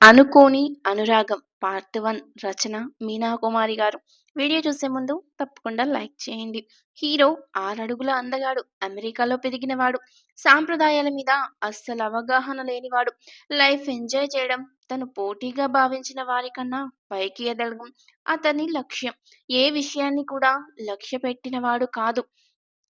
అనుకోని అనురాగం part one రచన మీనా కుమారి గారు. వీడియో చూసే ముందు తప్పకుండా లైక్ చేయండి. హీరో ఆరడుగుల అందగాడు అమెరికాలో పెరిగినవాడు సాంప్రదాయాల మీద అస్సలు అవగాహన లేనివాడు. లైఫ్ ఎంజాయ్ చేయడం తను పోటీగా భావించిన వారికన్నా పైకి ఎదగడం అతని లక్ష్యం. ఏ విషయాన్ని కూడా లక్ష్య పెట్టినవాడు కాదు.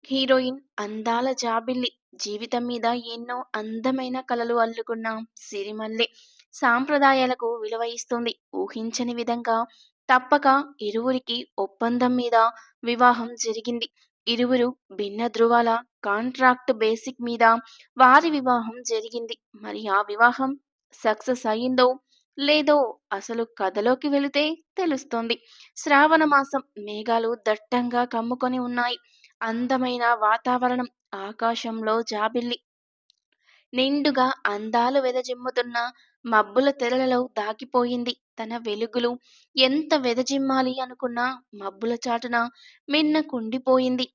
హీరోయిన్ అందాల జాబిల్లి జీవితం మీద ఎన్నో అందమైన కలలు అల్లుకున్న సిరిమల్లె. సాంప్రదాయాలకు విలువ ఇస్తుంది ఊహించని విధంగా తప్పక ఇరువురికి ఒప్పందం మీద వివాహం జరిగింది. ఇరువురు భిన్న ధృవాల కాంట్రాక్ట్ బేసిక్ మీద వారి వివాహం జరిగింది. మరి ఆ వివాహం సక్సెస్ అయిందో లేదో అసలు కథలోకి వెళితే తెలుస్తుంది. శ్రావణ మాసం మేఘాలు దట్టంగా కమ్ముకొని ఉన్నాయి. అందమైన వాతావరణం ఆకాశంలో జాబిల్లి. నిండుగా అందాలు వెదజిమ్ముతున్న మబ్బుల తెరలలో దాగిపోయింది తన వెలుగులు. ఎంత వెదజిమ్మాలి అనుకున్నా మబ్బుల చాటున మిన్న కుండిపోయింది.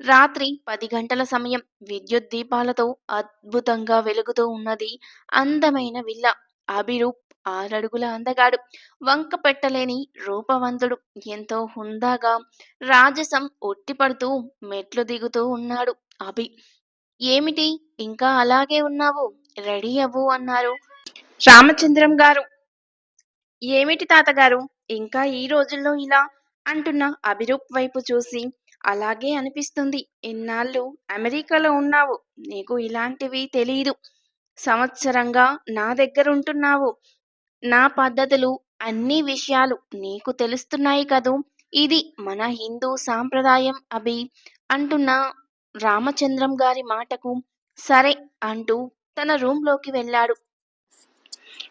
రాత్రి పది గంటల సమయం విద్యుత్ దీపాలతో అద్భుతంగా వెలుగుతూ ఉన్నది అందమైన విల్ల. అభిరూప్ ఆరడుగుల అందగాడు. వంక పెట్టలేని రూపవంతుడు. ఎంతో హుందాగా రాజసం ఒట్టిపడుతూ మెట్లు దిగుతూ ఉన్నాడు. అభి ఏమిటి ఇంకా అలాగే ఉన్నావు? రెడీ అవ్వు అన్నారు. రామచంద్రం గారు. ఏమిటి తాతగారు? ఇంకా ఈ రోజుల్లో ఇలా అంటున్న అభిరూప్ వైపు చూసి అలాగే అనిపిస్తుంది. ఇన్నాళ్ళు అమెరికాలో ఉన్నావు? నీకు ఇలాంటివి తెలియదు సంవత్సరంగా నా దగ్గర ఉంటున్నావు నా పద్ధతులు అన్ని విషయాలు నీకు తెలుస్తున్నాయి కదూ? ఇది మన హిందూ సాంప్రదాయం అభి అంటున్న రామచంద్రం గారి మాటకు సరే అంటూ తన రూమ్లోకి వెళ్ళాడు.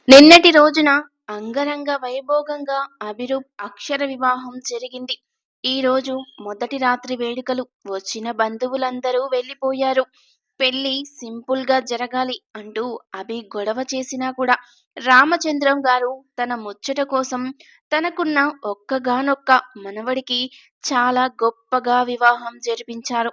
నిన్నటి రోజున అంగరంగ వైభోగంగా అభిరూప్ అక్షర వివాహం జరిగింది. ఈ రోజు మొదటి రాత్రి వేడుకలు. వచ్చిన బంధువులందరూ వెళ్ళిపోయారు. పెళ్ళి సింపుల్గా జరగాలి అంటూ అభి గొడవ చేసినా కూడా రామచంద్రం గారు తన ముచ్చట కోసం తనకున్న ఒక్కగానొక్క మనవడికి చాలా గొప్పగా వివాహం జరిపించారు.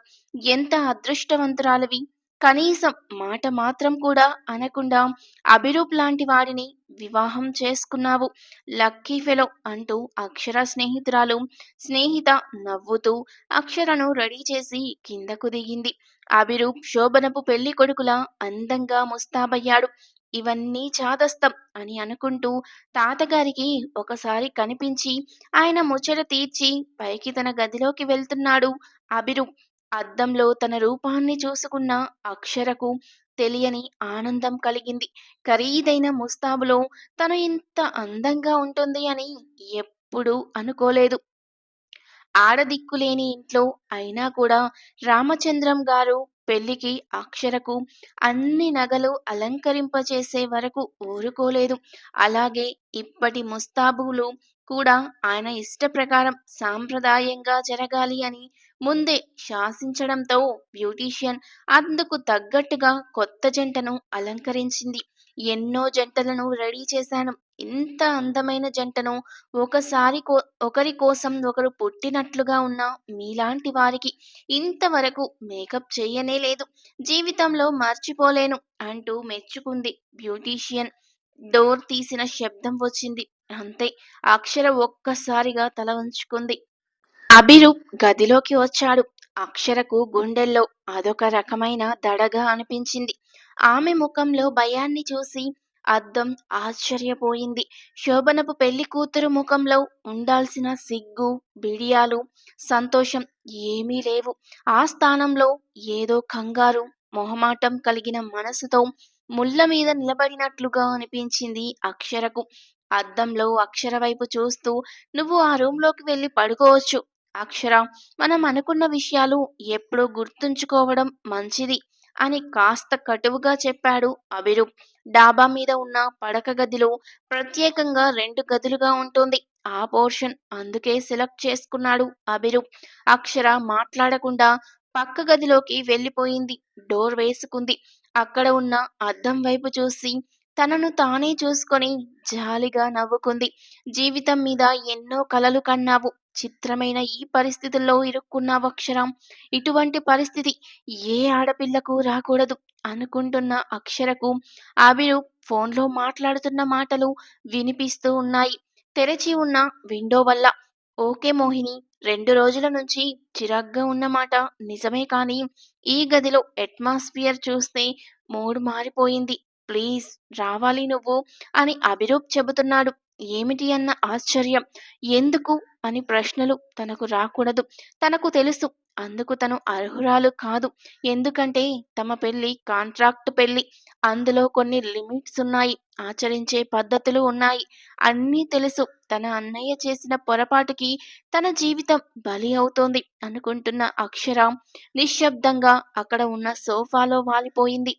ఎంత అదృష్టవంతురాలివి! కనీసం మాట మాత్రం కూడా అనకుండా అభిరూప్ లాంటి వాడిని వివాహం చేసుకున్నావు. లక్కీ ఫెలో అంటూ అక్షర స్నేహితురాలు స్నేహిత నవ్వుతూ అక్షరను రెడీ చేసి కిందకు దిగింది. అభిరూప్ శోభనపు పెళ్ళి కొడుకులా అందంగా ముస్తాబయ్యాడు. ఇవన్నీ చాదస్తం అని అనుకుంటూ తాతగారికి ఒకసారి కనిపించి ఆయన ముచ్చట తీర్చి పైకి తన గదిలోకి వెళ్తున్నాడు అభిరూప్. అద్దంలో తన రూపాన్ని చూసుకున్న అక్షరకు తెలియని ఆనందం కలిగింది. ఖరీదైన ముస్తాబులో తను ఇంత అందంగా ఉంటుంది అని ఎప్పుడూ అనుకోలేదు. ఆడదిక్కులేని ఇంట్లో అయినా కూడా రామచంద్రం గారు పెళ్ళికి అక్షరకు అన్ని నగలు అలంకరింపచేసే వరకు ఊరుకోలేదు. అలాగే ఇప్పటి ముస్తాబులు కూడా ఆయన ఇష్ట ప్రకారం సాంప్రదాయంగా జరగాలి అని ముందే శాసించడంతో బ్యూటీషియన్ అందుకు తగ్గట్టుగా కొత్త జంటను అలంకరించింది. ఎన్నో జంటలను రెడీ చేశాను. ఇంత అందమైన జంటను ఒకసారి కో ఒకరి కోసం ఒకరు పుట్టినట్లుగా ఉన్న మీలాంటి వారికి ఇంతవరకు మేకప్ చేయనే లేదు. జీవితంలో మర్చిపోలేను అంటూ మెచ్చుకుంది బ్యూటీషియన్. డోర్ తీసిన శబ్దం వచ్చింది. అంతే. అక్షర ఒక్కసారిగా తల వంచుకుంది. అభిరూప్ గదిలోకి వచ్చాడు. అక్షరకు గుండెల్లో అదొక రకమైన దడగా అనిపించింది. ఆమె ముఖంలో భయాన్ని చూసి అద్దం ఆశ్చర్యపోయింది. శోభనపు పెళ్ళి కూతురు ముఖంలో ఉండాల్సిన సిగ్గు బిడియాలు సంతోషం ఏమీ లేవు. ఆ స్థానంలో ఏదో కంగారు మొహమాటం కలిగిన మనసుతో ముళ్ళ మీద నిలబడినట్లుగా అనిపించింది అక్షరకు. అద్దంలో అక్షర వైపు చూస్తూ నువ్వు ఆ రూమ్లోకి వెళ్ళి పడుకోవచ్చు. అక్షర మనం అనుకున్న విషయాలు ఎప్పుడూ గుర్తుంచుకోవడం మంచిది అని కాస్త కటువుగా చెప్పాడు అభిరూప్ డాబా మీద ఉన్న పడక గదిలో ప్రత్యేకంగా రెండు గదులుగా ఉంటుంది ఆ పోర్షన్. అందుకే సెలెక్ట్ చేసుకున్నాడు అభిరూప్ అక్షర మాట్లాడకుండా పక్క గదిలోకి వెళ్ళిపోయింది. డోర్ వేసుకుంది. అక్కడ ఉన్న అద్దం వైపు చూసి తనను తానే చూసుకొని జాలిగా నవ్వుకుంది. జీవితం మీద ఎన్నో కలలు కన్నావు. చిత్రమైన ఈ పరిస్థితుల్లో ఇరుక్కున్నావు అక్షర ఇటువంటి పరిస్థితి ఏ ఆడపిల్లకు రాకూడదు అనుకుంటున్న అక్షరకు అభిరు ఫోన్లో మాట్లాడుతున్న మాటలు వినిపిస్తూ ఉన్నాయి. తెరచి ఉన్న విండో వల్ల ఓకే మోహిని రెండు రోజుల నుంచి చిరాగ్గా ఉన్నమాట నిజమే కానీ ఈ గదిలో అట్మాస్ఫియర్ చూస్తే మూడు మారిపోయింది. ప్లీజ్ రావాలి నువ్వు అని అభిరూప్ చెబుతున్నాడు. ఏమిటి అన్న ఆశ్చర్యం. ఎందుకు? అని ప్రశ్నలు తనకు రాకూడదు. తనకు తెలుసు. అందుకు తను అర్హురాలు కాదు. ఎందుకంటే తమ పెళ్ళి కాంట్రాక్ట్ పెళ్ళి అందులో కొన్ని లిమిట్స్ ఉన్నాయి. ఆచరించే పద్ధతులు ఉన్నాయి. అన్నీ తెలుసు. తన అన్నయ్య చేసిన పొరపాటుకి తన జీవితం బలి అవుతోంది అనుకుంటున్న అక్షర నిశ్శబ్దంగా అక్కడ ఉన్న సోఫాలో వాలిపోయింది.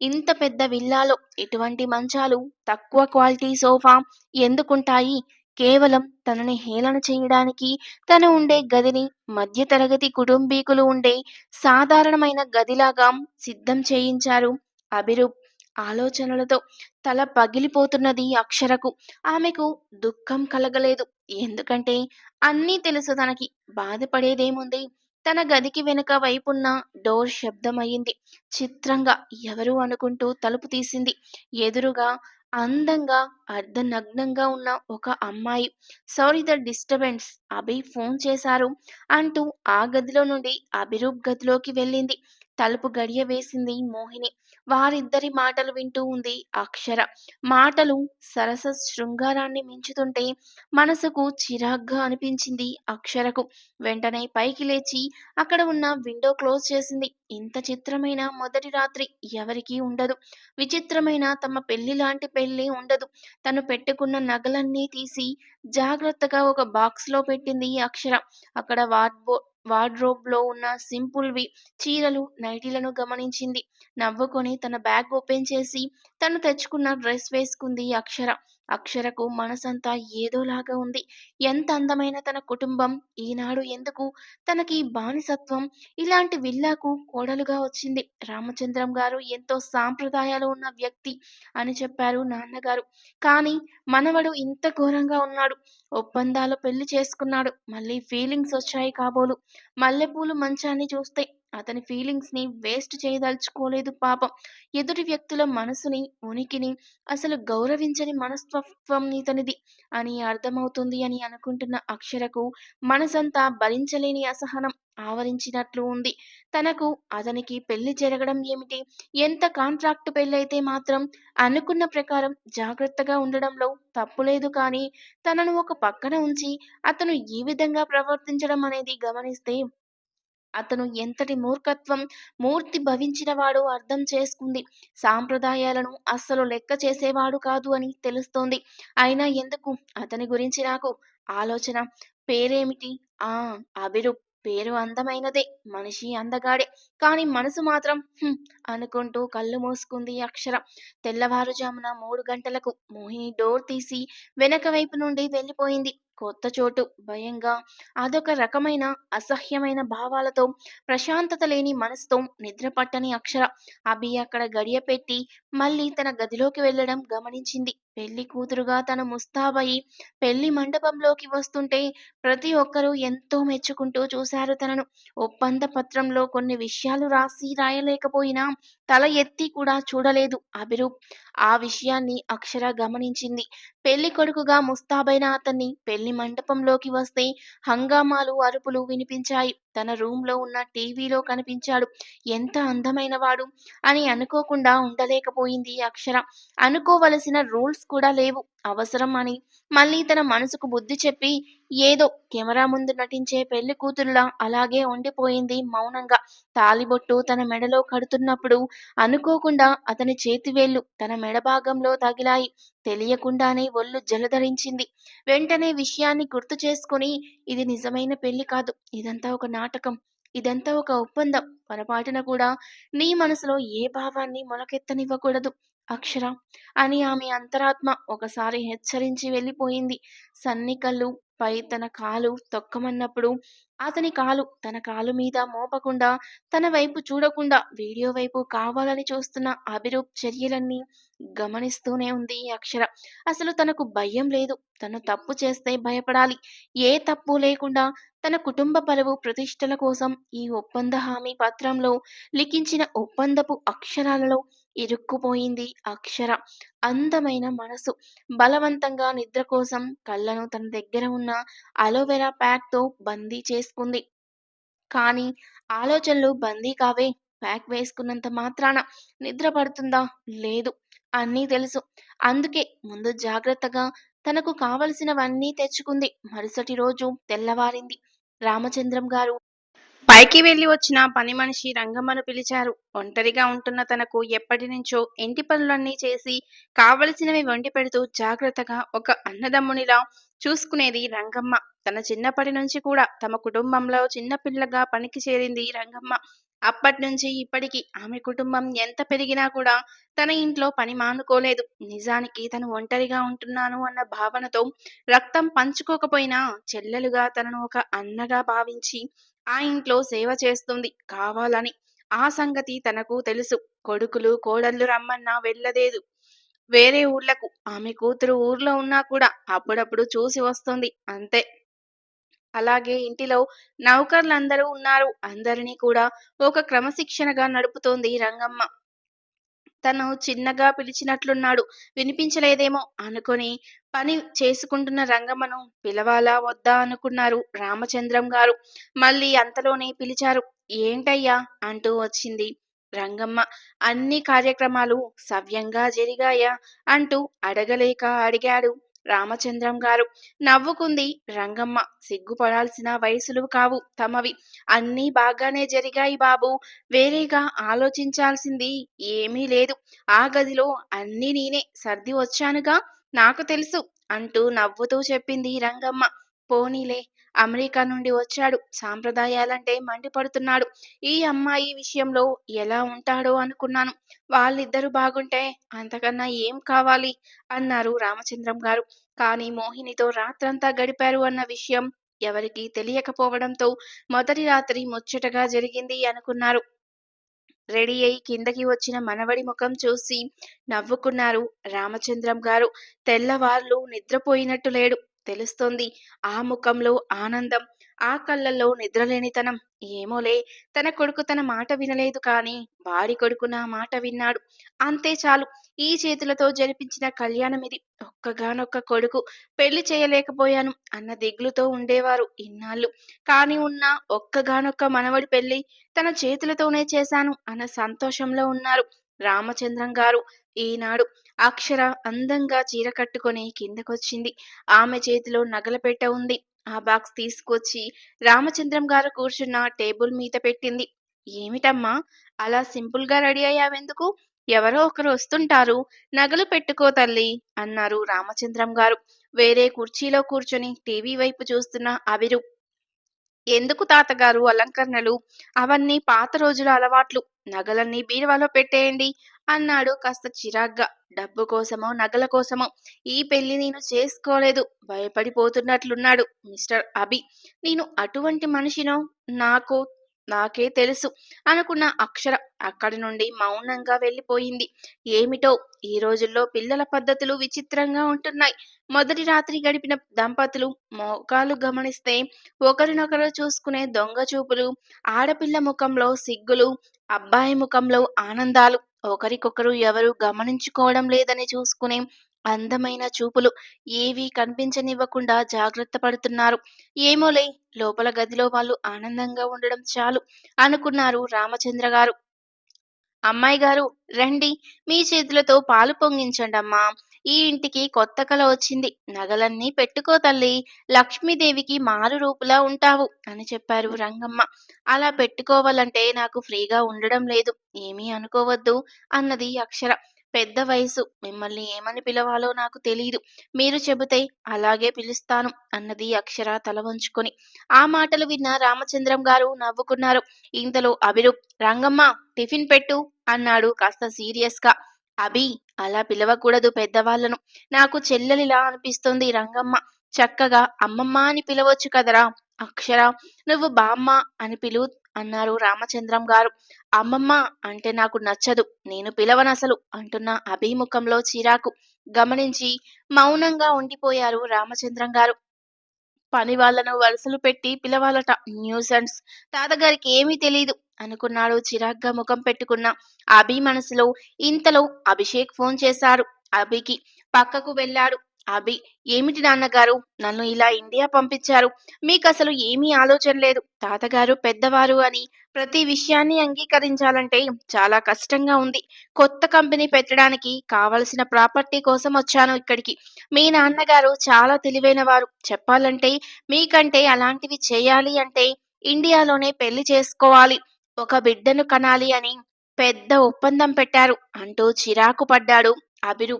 ఇంత పెద్ద విల్లాలో ఇటువంటి మంచాలు తక్కువ క్వాలిటీ సోఫా ఎందుకుంటాయి? కేవలం తనని హేళన చేయడానికి తను ఉండే గదిని మధ్యతరగతి కుటుంబీకులు ఉండే సాధారణమైన గదిలాగా సిద్ధం చేయించారు అభిరూప్. ఆలోచనలతో తల పగిలిపోతున్నది అక్షరకు. ఆమెకు దుఃఖం కలగలేదు. ఎందుకంటే అన్నీ తెలుసు తనకి. బాధపడేదేముంది? తన గదికి వెనుక వైపున్న డోర్ శబ్దమయ్యింది. చిత్రంగా ఎవరు అనుకుంటూ తలుపు తీసింది. ఎదురుగా అందంగా అర్ధనగ్నంగా ఉన్న ఒక అమ్మాయి. Sorry the disturbance Abhi phone చేశారు అంటూ ఆ గదిలో నుండి అభిరూప్ గదిలోకి వెళ్ళింది. తలుపు గడియ వేసింది మోహిని. వారిద్దరి మాటలు వింటూ ఉంది అక్షర. మాటలు సరస శృంగారాన్ని మించుతుంటే మనసుకు చిరాగ్గా అనిపించింది అక్షరకు. వెంటనే పైకి లేచి అక్కడ ఉన్న విండో క్లోజ్ చేసింది. ఇంత చిత్రమైన మొదటి రాత్రి ఎవరికీ ఉండదు. విచిత్రమైన తమ పెళ్ళి లాంటి పెళ్ళి ఉండదు. తను పెట్టుకున్న నగలన్నీ తీసి జాగ్రత్తగా ఒక బాక్స్లో పెట్టింది అక్షర. అక్కడ వార్డ్బో వార్డ్రోబ్లో ఉన్న సింపుల్వి చీరలు నైటీలను గమనించింది. నవ్వుకొని తన బ్యాగ్ ఓపెన్ చేసి తను తెచ్చుకున్న డ్రెస్ వేసుకుంది అక్షర. అక్షరకు మనసంతా ఏదోలాగా ఉంది. ఎంత అందమైన తన కుటుంబం ఈనాడు ఎందుకు? తనకి బానిసత్వం ఇలాంటి విల్లాకు కోడలుగా వచ్చింది. రామచంద్రం గారు ఎంతో సాంప్రదాయాలు ఉన్న వ్యక్తి అని చెప్పారు నాన్నగారు. కానీ మనవడు ఇంత ఘోరంగా ఉన్నాడు. ఒప్పందాలు పెళ్ళి చేసుకున్నాడు. మళ్ళీ ఫీలింగ్స్ వచ్చాయి కాబోలు. మల్లెపూలు మంచాన్ని చూస్తే అతని ఫీలింగ్స్ని వేస్ట్ చేయదలుచుకోలేదు పాపం. ఎదుటి వ్యక్తుల మనసుని ఉనికిని అసలు గౌరవించని మనస్తత్వం ఇతనిది అని అర్థమవుతుంది అని అనుకుంటున్న అక్షరకు మనసంతా భరించలేని అసహనం ఆవరించినట్లు ఉంది. తనకు అతనికి పెళ్ళి జరగడం ఏమిటి? ఎంత కాంట్రాక్ట్ పెళ్ళైతే మాత్రం అనుకున్న ప్రకారం జాగ్రత్తగా ఉండడంలో తప్పులేదు కానీ తనను ఒక పక్కన ఉంచి అతను ఈ విధంగా ప్రవర్తించడం అనేది గమనిస్తే అతను ఎంతటి మూర్ఖత్వం మూర్తి భవించినవాడు అర్థం చేసుకుంది. సాంప్రదాయాలను అస్సలు లెక్క చేసేవాడు కాదు అని తెలుస్తోంది. అయినా ఎందుకు? అతని గురించి నాకు ఆలోచన. పేరేమిటి? ఆ అభిరూప్ పేరు అందమైనదే. మనిషి అందగాడే. కానీ మనసు మాత్రం అనుకుంటూ కళ్ళు మూసుకుంది అక్షర. తెల్లవారుజామున మూడు గంటలకు మోహిని డోర్ తీసి వెనక వైపు నుండి వెళ్ళిపోయింది. కొత్త చోటు భయంగా అదొక రకమైన అసహ్యమైన భావాలతో ప్రశాంతత లేని మనసుతో నిద్ర పట్టని అక్షర. అభి అక్కడ గడియ పెట్టి మళ్ళీ తన గదిలోకి వెళ్ళడం గమనించింది. పెళ్ళి కూతురుగా తన ముస్తాబయి పెళ్ళి మండపంలోకి వస్తుంటే ప్రతి ఒక్కరూ ఎంతో మెచ్చుకుంటూ చూశారు తనను. ఒప్పంద పత్రంలో కొన్ని విషయాలు రాసి రాయలేకపోయినా తల ఎత్తి కూడా చూడలేదు అభిరూప్. ఆ విషయాన్ని అక్షర గమనించింది. పెళ్ళి కొడుకుగా ముస్తాబైన అతన్ని పెళ్ళి మండపంలోకి వస్తే హంగామాలు అరుపులు వినిపించాయి. తన రూమ్లో ఉన్న టీవీలో కనిపించాడు. ఎంత అందమైన వాడు అని అనుకోకుండా ఉండలేకపోయింది అక్షర. అనుకోవలసిన రూల్స్ కూడా లేవు. అవసరం అని మళ్ళీ తన మనసుకు బుద్ధి చెప్పి ఏదో కెమెరా ముందు నటించే పెళ్ళి కూతురులా అలాగే ఉండిపోయింది మౌనంగా. తాలిబొట్టు తన మెడలో కడుతున్నప్పుడు అనుకోకుండా అతని చేతివేళ్ళు తన మెడ భాగంలో తగిలాయి. తెలియకుండానే ఒళ్ళు జలధరించింది. వెంటనే విషయాన్ని గుర్తు చేసుకుని ఇది నిజమైన పెళ్ళి కాదు. ఇదంతా ఒక నాటకం నాటకం. ఇదంతా ఒక ఒప్పందం. పొరపాటున కూడా నీ మనసులో ఏ భావాన్ని మొలకెత్తనివ్వకూడదు. అక్షర! అని ఆమె అంతరాత్మ ఒకసారి హెచ్చరించి వెళ్ళిపోయింది. సన్ని కళ్ళు పై తన కాలు తొక్కమన్నప్పుడు అతని కాలు తన కాలు మీద మోపకుండా తన వైపు చూడకుండా వీడియో వైపు కావాలని చూస్తున్న అభిరూప్ చర్యలన్నీ గమనిస్తూనే ఉంది అక్షర. అసలు తనకు భయం లేదు. తను తప్పు చేస్తే భయపడాలి. ఏ తప్పు లేకుండా తన కుటుంబ పలువు ప్రతిష్టల కోసం ఈ ఒప్పంద హామీ పత్రంలో లిఖించిన ఒప్పందపు అక్షరాలలో ఇరుక్కుపోయింది అక్షర. అందమైన మనసు. బలవంతంగా నిద్ర కోసం కళ్ళను తన దగ్గర ఉన్న అలోవెరా ప్యాక్తో బందీ చేసుకుంది. కానీ ఆలోచనలు బందీ కావే. ప్యాక్ వేసుకున్నంత మాత్రాన నిద్ర పడుతుందా? లేదు. అన్నీ తెలుసు. అందుకే ముందు జాగ్రత్తగా తనకు కావలసినవన్నీ తెచ్చుకుంది. మరుసటి రోజు తెల్లవారింది. రామచంద్రం గారు పైకి వెళ్ళి వచ్చిన పని మనిషి రంగమ్మను పిలిచారు. ఒంటరిగా ఉంటున్న తనకు ఎప్పటి నుంచో ఇంటి పనులన్నీ చేసి కావలసినవి వండి పెడుతూ జాగ్రత్తగా ఒక అన్నదమ్మునిలా చూసుకునేది రంగమ్మ. తన చిన్నప్పటి నుంచి కూడా తమ కుటుంబంలో చిన్నపిల్లగా పనికి చేరింది రంగమ్మ. అప్పటి నుంచి ఇప్పటికి ఆమె కుటుంబం ఎంత పెరిగినా కూడా తన ఇంట్లో పని మానుకోలేదు. నిజానికి తను ఒంటరిగా ఉంటున్నాను అన్న భావనతో రక్తం పంచుకోకపోయినా చెల్లెలుగా తనను ఒక అన్నగా భావించి ఆ ఇంట్లో సేవ చేస్తుంది. కావాలని ఆ సంగతి తనకు తెలుసు. కొడుకులు కోడళ్ళు రమ్మన్నా వెళ్ళలేదు. వేరే ఊర్లకు. ఆమె కూతురు ఊర్లో ఉన్నా కూడా అప్పుడప్పుడు చూసి వస్తుంది. అంతే. అలాగే ఇంటిలో నౌకర్లందరూ ఉన్నారు. అందరినీ కూడా ఒక క్రమశిక్షణగా నడుపుతోంది రంగమ్మ. తను చిన్నగా పిలిచినట్లున్నాడు. వినిపించలేదేమో అనుకొని పని చేసుకుంటున్న రంగమ్మను పిలవాలా వద్దా అనుకున్నారు రామచంద్రం గారు. మళ్ళీ అంతలోనే పిలిచారు. ఏంటయ్యా? అంటూ వచ్చింది రంగమ్మ. అన్ని కార్యక్రమాలు సవ్యంగా జరిగాయా? అంటూ అడగలేక అడిగాడు. రామచంద్రం గారు. నవ్వుకుంది. రంగమ్మ సిగ్గుపడాల్సిన వయసులు కావు తమవి. అన్నీ బాగానే జరిగాయి బాబు. వేరేగా ఆలోచించాల్సింది ఏమీ లేదు. ఆ గదిలో అన్నీ నేనే. సర్ది వచ్చానుగా? నాకు తెలుసు అంటూ నవ్వుతూ చెప్పింది రంగమ్మ. పోనీలే. అమెరికా నుండి వచ్చాడు. సాంప్రదాయాలంటే మండిపడుతున్నాడు. ఈ అమ్మాయి విషయంలో ఎలా ఉంటాడో అనుకున్నాను. వాళ్ళిద్దరూ బాగుంటే అంతకన్నా ఏం కావాలి? అన్నారు రామచంద్రం గారు. కానీ మోహినితో రాత్రంతా గడిపారు అన్న విషయం ఎవరికీ తెలియకపోవడంతో మొదటి రాత్రి ముచ్చటగా జరిగింది అనుకున్నారు. రెడీ అయి కిందకి వచ్చిన మనవడి ముఖం చూసి నవ్వుకున్నారు రామచంద్రం గారు. తెల్లవార్లు నిద్రపోయినట్టు లేడు. తెలుస్తోంది. ఆ ముఖంలో ఆనందం ఆ కళ్ళల్లో నిద్రలేనితనం. ఏమోలే తన కొడుకు తన మాట వినలేదు కానీ వారి కొడుకు నా మాట విన్నాడు. అంతే చాలు. ఈ చేతులతో జరిపించిన కళ్యాణం ఇది. ఒక్కగానొక్క కొడుకు పెళ్ళి చేయలేకపోయాను అన్న దిగులుతో ఉండేవారు ఇన్నాళ్ళు. కాని ఉన్న ఒక్కగానొక్క మనవడి పెళ్ళి తన చేతులతోనే చేశాను అన్న సంతోషంలో ఉన్నారు రామచంద్రం గారు ఈనాడు. అక్షర అందంగా చీర కట్టుకొని కిందకొచ్చింది. ఆమె చేతిలో నగలపెట్ట ఉంది. ఆ బాక్స్ తీసుకొచ్చి రామచంద్రం గారు కూర్చున్న టేబుల్ మీద పెట్టింది. ఏమిటమ్మా? అలా సింపుల్గా రెడీ అయ్యావెందుకు? ఎవరో ఒకరు వస్తుంటారు. నగలు పెట్టుకో తల్లి అన్నారు రామచంద్రం గారు. వేరే కుర్చీలో కూర్చొని టీవీ వైపు చూస్తున్న అవిరు. ఎందుకు తాతగారు అలంకరణలు? అవన్నీ పాత రోజుల అలవాట్లు. నగలన్నీ బీరువాలో పెట్టేయండి అన్నాడు కాస్త చిరాగ్గా. డబ్బు కోసమో నగల కోసమో ఈ పెళ్ళి నేను చేసుకోలేదు. భయపడిపోతున్నట్లున్నాడు మిస్టర్ అభి. నేను అటువంటి మనిషినో? నాకు నాకే తెలుసు అనుకున్న అక్షర అక్కడి నుండి మౌనంగా వెళ్ళిపోయింది. ఏమిటో ఈ రోజుల్లో పిల్లల పద్ధతులు విచిత్రంగా ఉంటున్నాయి. మొదటి రాత్రి గడిపిన దంపతులు మోకాలు గమనిస్తే ఒకరినొకరు చూసుకునే దొంగ చూపులు ఆడపిల్ల ముఖంలో సిగ్గులు అబ్బాయి ముఖంలో ఆనందాలు. ఒకరికొకరు ఎవరు గమనించుకోవడం లేదని చూసుకునే అందమైన చూపులు ఏవీ కనిపించనివ్వకుండా జాగ్రత్త పడుతున్నారు. ఏమోలే లోపల గదిలో వాళ్ళు ఆనందంగా ఉండడం చాలు అనుకున్నారు రామచంద్ర గారు. అమ్మాయి గారు రండి మీ చేతులతో పాలు పొంగించండి అమ్మా. ఈ ఇంటికి కొత్త కల వచ్చింది. నగలన్నీ పెట్టుకో తల్లి లక్ష్మీదేవికి మారు రూపులా ఉంటావు అని చెప్పారు రంగమ్మ. అలా పెట్టుకోవాలంటే నాకు ఫ్రీగా ఉండడం లేదు. ఏమీ అనుకోవద్దు అన్నది అక్షర. పెద్ద వయసు. మిమ్మల్ని ఏమని పిలవాలో నాకు తెలియదు మీరు చెబితే అలాగే పిలుస్తాను అన్నది అక్షర తల వంచుకొని. ఆ మాటలు విన్న రామచంద్రం గారు నవ్వుకున్నారు. ఇంతలో అభిరు రంగమ్మ టిఫిన్ పెట్టు అన్నాడు కాస్త సీరియస్గా అభి అలా పిలవకూడదు పెద్దవాళ్ళను నాకు చెల్లెలిలా అనిపిస్తుంది రంగమ్మ. చక్కగా అమ్మమ్మ అని పిలవచ్చు కదరా? అక్షర నువ్వు బామ్మ అని పిలు అన్నారు రామచంద్రం గారు. అమ్మమ్మ అంటే నాకు నచ్చదు నేను పిలవనసలు అంటున్న అభిముఖంలో చిరాకు. గమనించి మౌనంగా ఉండిపోయారు రామచంద్రం గారు. పని వాళ్ళను వరుసలు పెట్టి పిలవాలట న్యూసెన్స్. తాతగారికి ఏమీ తెలియదు అనుకున్నాడు చిరాగ్గా ముఖం పెట్టుకున్న అభి మనసులో ఇంతలో అభిషేక్ ఫోన్ చేశారు. అభికి పక్కకు వెళ్ళాడు. అభి ఏమిటి నాన్నగారు? నన్ను ఇలా ఇండియా పంపించారు. మీకు అసలు ఏమీ ఆలోచన లేదు. తాతగారు పెద్దవారు అని ప్రతి విషయాన్ని అంగీకరించాలంటే చాలా కష్టంగా ఉంది. కొత్త కంపెనీ పెట్టడానికి కావలసిన ప్రాపర్టీ కోసం వచ్చాను ఇక్కడికి. మీ నాన్నగారు చాలా తెలివైన వారు చెప్పాలంటే మీకంటే అలాంటివి చేయాలి అంటే ఇండియాలోనే పెళ్ళి చేసుకోవాలి. ఒక బిడ్డను కనాలి అని పెద్ద ఒప్పందం పెట్టారు అంటూ చిరాకు పడ్డాడు అభిరు.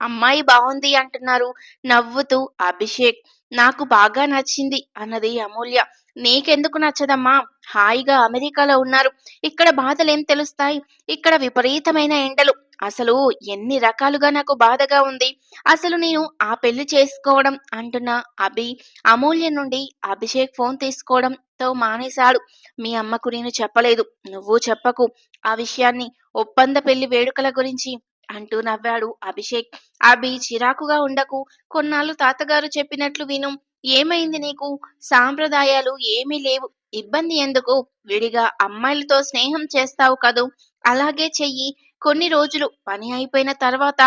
అమ్మాయి బాగుంది అంటున్నారు. నవ్వుతూ అభిషేక్ నాకు బాగా నచ్చింది అన్నది అమూల్య. నీకెందుకు నచ్చదమ్మా? హాయిగా అమెరికాలో ఉన్నారు. ఇక్కడ బాధలేం తెలుస్తాయి? ఇక్కడ విపరీతమైన ఎండలు. అసలు ఎన్ని రకాలుగా నాకు బాధగా ఉంది. అసలు నేను ఆ పెళ్ళి చేసుకోవడం అంటున్న అభి అమూల్య నుండి అభిషేక్ ఫోన్ తీసుకోవడంతో మానేశాడు. మీ అమ్మకు నేను చెప్పలేదు. నువ్వు చెప్పకు. ఆ విషయాన్ని ఒప్పంద పెళ్ళి వేడుకల గురించి అంటూ నవ్వాడు అభిషేక్. అభి చిరాకుగా ఉండకు. కొన్నాళ్ళు తాతగారు చెప్పినట్లు విను. ఏమైంది నీకు? సాంప్రదాయాలు ఏమీ లేవు. ఇబ్బంది ఎందుకు? విడిగా అమ్మాయిలతో స్నేహం చేస్తావు కదూ? అలాగే చెయ్యి. కొన్ని రోజులు పని అయిపోయిన తర్వాత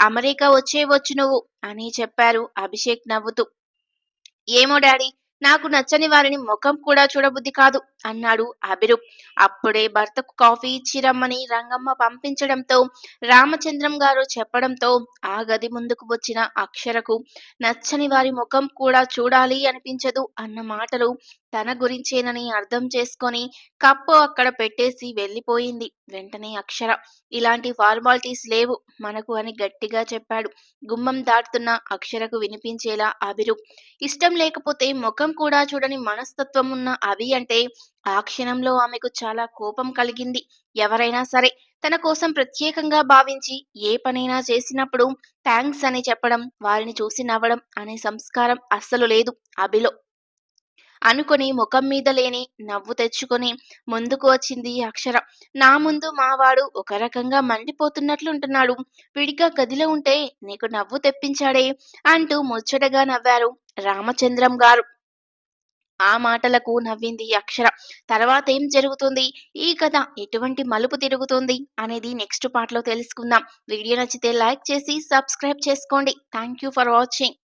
అమెరికా వచ్చేవచ్చు నువ్వు అని చెప్పారు అభిషేక్ నవ్వుతూ. ఏమో డాడీ నాకు నచ్చని వారిని ముఖం కూడా చూడబుద్ధి కాదు. అన్నాడు అభిరు అప్పుడే భర్తకు కాఫీ ఇచ్చి రమ్మని రంగమ్మ పంపించడంతో రామచంద్రం గారు చెప్పడంతో ఆ గది ముందుకు వచ్చిన అక్షరకు నచ్చని వారి ముఖం కూడా చూడాలి అనిపించదు అన్న మాటలు తన గురించేనని అర్థం చేసుకొని కప్పు అక్కడ పెట్టేసి వెళ్ళిపోయింది వెంటనే అక్షర. ఇలాంటి ఫార్మాలిటీస్ లేవు మనకు అని గట్టిగా చెప్పాడు. గుమ్మం దాటుతున్న అక్షరకు వినిపించేలా అభిరు ఇష్టం లేకపోతే ముఖం కూడా చూడని మనస్తత్వం ఉన్న అవి అంటే ఆ క్షణంలో ఆమెకు చాలా కోపం కలిగింది. ఎవరైనా సరే తన కోసం ప్రత్యేకంగా భావించి ఏ పనైనా చేసినప్పుడు థ్యాంక్స్ అని చెప్పడం వారిని చూసి నవ్వడం అనే సంస్కారం అస్సలు లేదు అభిలో. అనుకొని ముఖం మీద లేని నవ్వు తెచ్చుకొని ముందుకు వచ్చింది అక్షర. నా ముందు మావాడు ఒక రకంగా మండిపోతున్నట్లుంటున్నాడు. విడిగా గదిలో ఉంటే నీకు నవ్వు తెప్పించాడే అంటూ ముచ్చటగా నవ్వారు రామచంద్రం గారు. ఆ మాటలకు నవ్వింది అక్షర. తర్వాత ఏం జరుగుతుంది? ఈ కథ ఎటువంటి మలుపు తిరుగుతుంది? అనేది నెక్స్ట్ పార్ట్లో తెలుసుకుందాం. వీడియో నచ్చితే లైక్ చేసి సబ్స్క్రైబ్ చేసుకోండి. Thank you for watching.